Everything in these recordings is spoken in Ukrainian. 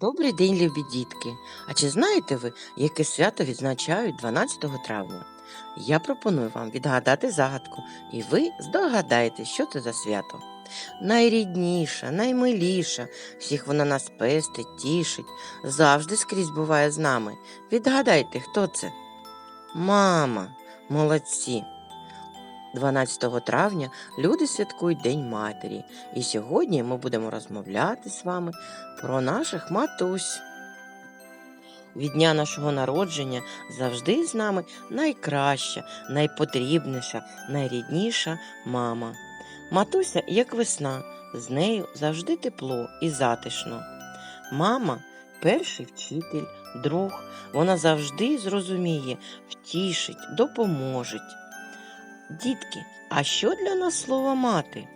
Добрий день, любі дітки! А чи знаєте ви, яке свято відзначають 12 травня? Я пропоную вам відгадати загадку, і ви здогадаєтесь, що це за свято. Найрідніша, наймиліша, всіх вона нас пестить, тішить, завжди скрізь буває з нами. Відгадайте, хто це? Мама, молодці! 12 травня люди святкують День Матері, і сьогодні ми будемо розмовляти з вами про наших матусь. Від дня нашого народження завжди з нами найкраща, найпотрібніша, найрідніша мама. Матуся, як весна, з нею завжди тепло і затишно. Мама перший вчитель, друг, вона завжди зрозуміє, втішить, допоможе. Дітки, а що для нас слово мати?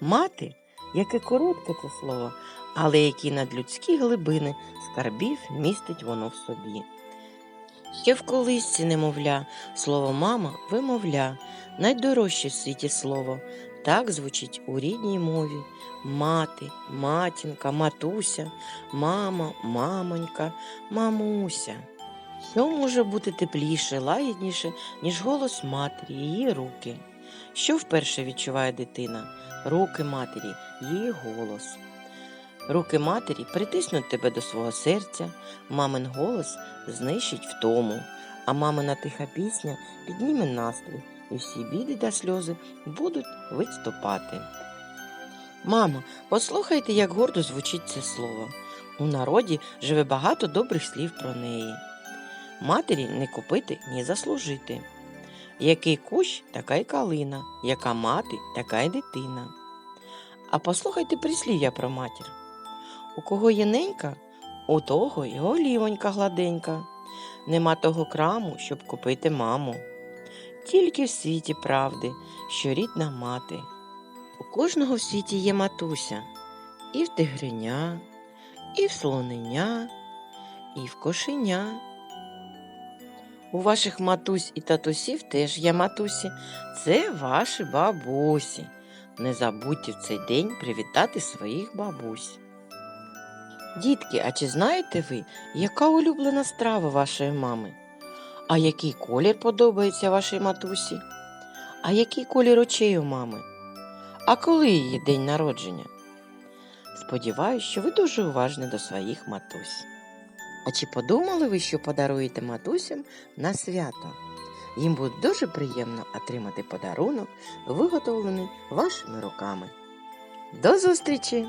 Мати, яке коротке це слово, але які надлюдські глибини скарбів містить воно в собі. Ще в колисці немовля, слово мама вимовля, найдорожче в світі слово. Так звучить у рідній мові мати, матінка, матуся, мама, мамонька, мамуся. Що може бути тепліше, лагідніше, ніж голос матері, її руки? Що вперше відчуває дитина? Руки матері, її голос. Руки матері притиснуть тебе до свого серця, мамин голос знищить втому, а мамина тиха пісня підніме настрій, і всі біди та сльози будуть відступати. Мамо, послухайте, як гордо звучить це слово. У народі живе багато добрих слів про неї. Матері не купити, ні заслужити. Який кущ, така й калина, яка мати, така й дитина. А послухайте прислів'я про матір. У кого є ненька, у того й голівонька гладенька. Нема того краму, щоб купити маму. Тільки в світі правди, що рідна мати. У кожного в світі є матуся, і в тигриня, і в слоненя, і в кошеня. У ваших матусь і татусів теж є матусі. Це ваші бабусі. Не забудьте в цей день привітати своїх бабусь. Дітки, а чи знаєте ви, яка улюблена страва вашої мами? А який колір подобається вашій матусі? А який колір очей у мами? А коли її день народження? Сподіваюсь, що ви дуже уважні до своїх матусь. А чи подумали ви, що подаруєте матусям на свято? Їм буде дуже приємно отримати подарунок, виготовлений вашими руками. До зустрічі!